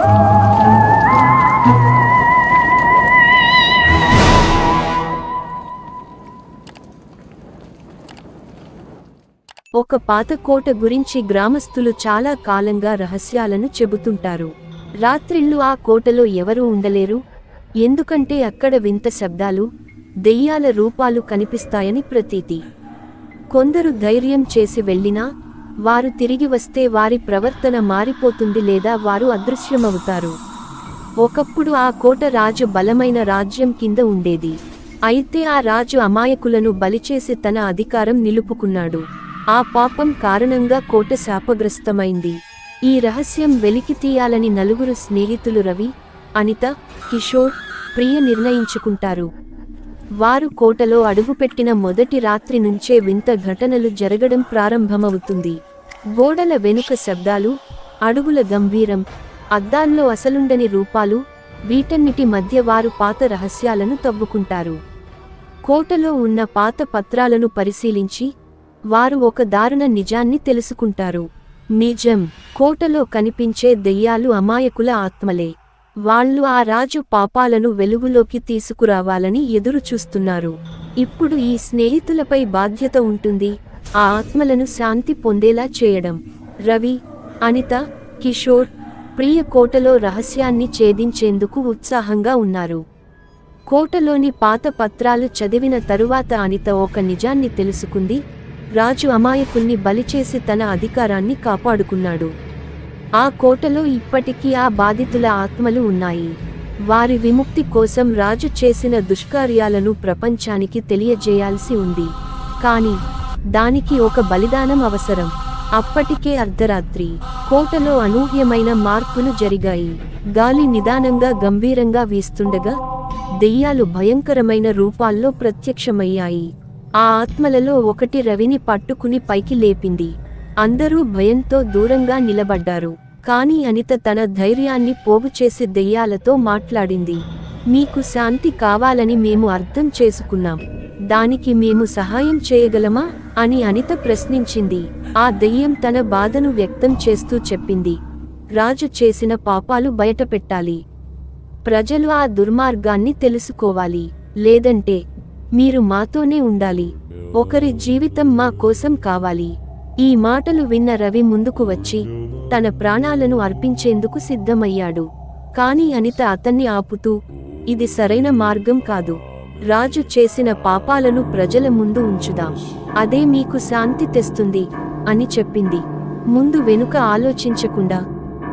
ఒక పాత కోట గురించి గ్రామస్తులు చాలా కాలంగా రహస్యాలను చెబుతుంటారు. రాత్రిళ్ళు ఆ కోటలో ఎవరూ ఉండలేరు. ఎందుకంటే అక్కడ వింత శబ్దాలు దెయ్యాల రూపాలు కనిపిస్తాయని ప్రతీతి. కొందరు ధైర్యం చేసి వెళ్ళినా వారు తిరిగి వస్తే వారి ప్రవర్తన మారిపోతుంది లేదా వారు అదృశ్యమవుతారు. ఒకప్పుడు ఆ కోట రాజు బలమైన రాజ్యం కింద ఉండేది. అయితే ఆ రాజు అమాయకులను బలిచేసి తన అధికారం నిలుపుకున్నాడు. ఆ పాపం కారణంగా కోట శాపగ్రస్తమైంది. ఈ రహస్యం వెలికి తీయాలని నలుగురు స్నేహితులు రవి అనిత కిషోర్ ప్రియ నిర్ణయించుకుంటారు. వారు కోటలో అడుగుపెట్టిన మొదటి రాత్రి నుంచే వింత ఘటనలు జరగడం ప్రారంభమవుతుంది. గోడల వెనుక శబ్దాలు అడుగుల గంభీరం అద్దాల్లో అసలుండని రూపాలు వీటన్నిటి మధ్య వారు పాత రహస్యాలను తవ్వుకుంటారు. కోటలో ఉన్న పాత పత్రాలను పరిశీలించి వారు ఒక దారుణ నిజాన్ని తెలుసుకుంటారు. నిజం కోటలో కనిపించే దెయ్యాలు అమాయకుల ఆత్మలే. వాళ్ళు ఆ రాజు పాపాలను వెలుగులోకి తీసుకురావాలని ఎదురు చూస్తున్నారు ఇప్పుడు ఈ స్నేహితులపై బాధ్యత ఉంటుంది ఆ ఆత్మలను శాంతి పొందేలా చేయడం. రవి అనిత కిషోర్ ప్రియ కోటలో రహస్యాన్ని ఛేదించేందుకు ఉత్సాహంగా ఉన్నారు. కోటలోని పాత పత్రాలు చదివిన తరువాత అనిత ఒక నిజాన్ని తెలుసుకుంది. రాజు అమాయకుల్ని బలిచేసి తన అధికారాన్ని కాపాడుకున్నాడు. ఆ కోటలో ఇప్పటికీ ఆ బాధితుల ఆత్మలు ఉన్నాయి. వారి విముక్తి కోసం రాజు చేసిన దుష్కార్యాలను ప్రపంచానికి తెలియజేయాల్సి ఉంది. కానీ దానికి ఒక బలిదానం అవసరం. అప్పటికే అర్ధరాత్రి. కోటలో అనూహ్యమైన మార్పులు జరిగాయి. గాలి నిదానంగా గంభీరంగా వీస్తుండగా దెయ్యాలు భయంకరమైన రూపాల్లో ప్రత్యక్షమయ్యాయి. ఆ ఆత్మలలో ఒకటి రవిని పట్టుకుని పైకి లేపింది. అందరూ భయంతో దూరంగా నిలబడ్డారు. కాని అనిత తన ధైర్యాన్ని పోగుచేసి దెయ్యాలతో మాట్లాడింది. మీకు శాంతి కావాలని మేము అర్థం చేసుకున్నాం. దానికి మేము సహాయం చేయగలమా? అని అనిత ప్రశ్నించింది. ఆ దెయ్యం తన బాధను వ్యక్తం చేస్తూ చెప్పింది. రాజు చేసిన పాపాలు బయటపెట్టాలి. ప్రజలు ఆ దుర్మార్గాన్ని తెలుసుకోవాలి. లేదంటే మీరు మాతోనే ఉండాలి. ఒకరి జీవితం మా కోసం కావాలి. ఈ మాటలు విన్న రవి ముందుకు వచ్చి తన ప్రాణాలను అర్పించేందుకు సిద్ధమయ్యాడు. కాని అనిత అతన్ని ఆపుతూ ఇది సరైన మార్గం కాదు. రాజు చేసిన పాపాలను ప్రజల ముందు ఉంచుదాం? అదే మీకు శాంతి తెస్తుంది అని చెప్పింది. ముందు వెనుక ఆలోచించకుండా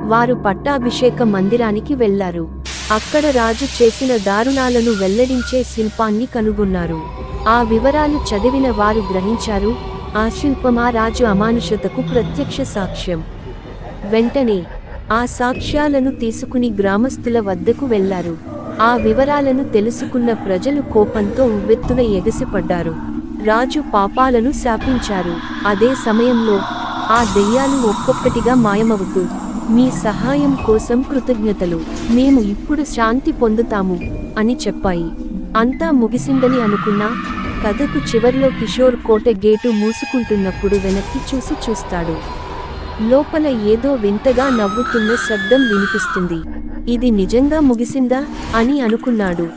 వారు పట్టాభిషేక మందిరానికి వెళ్ళారు అక్కడ రాజు చేసిన దారుణాలను వెల్లడించే శిల్పాన్ని కనుగొన్నారు. ఆ వివరాలు చదివిన వారు గ్రహించారు ఆ శిల్పమా రాజు అమానుషతకు ప్రత్యక్ష సాక్ష్యం. వెంటనే ఆ సాక్ష్యాలను తీసుకుని గ్రామస్తుల వద్దకు వెళ్ళారు ఆ వివరాలను తెలుసుకున్న ప్రజలు కోపంతో ఉవ్వెత్తున ఎగసిపడ్డారు. రాజు పాపాలను శాపించారు. అదే సమయంలో ఆ దెయ్యాలు ఒక్కొక్కటిగా మాయమవుతూ మీ సహాయం కోసం కృతజ్ఞతలు. మేము ఇప్పుడు శాంతి పొందుతాము అని చెప్పాయి. అంతా ముగిసిందని అనుకున్నా కథకు చివర్లో కిషోర్ కోట గేటు మూసుకుంటున్నప్పుడు వెనక్కి చూసి చూస్తాడు. లోపల ఏదో వింతగా నవ్వుతున్న శబ్దం వినిపిస్తుంది. ఇది నిజంగా ముగిసిందా అని అనుకున్నాడు.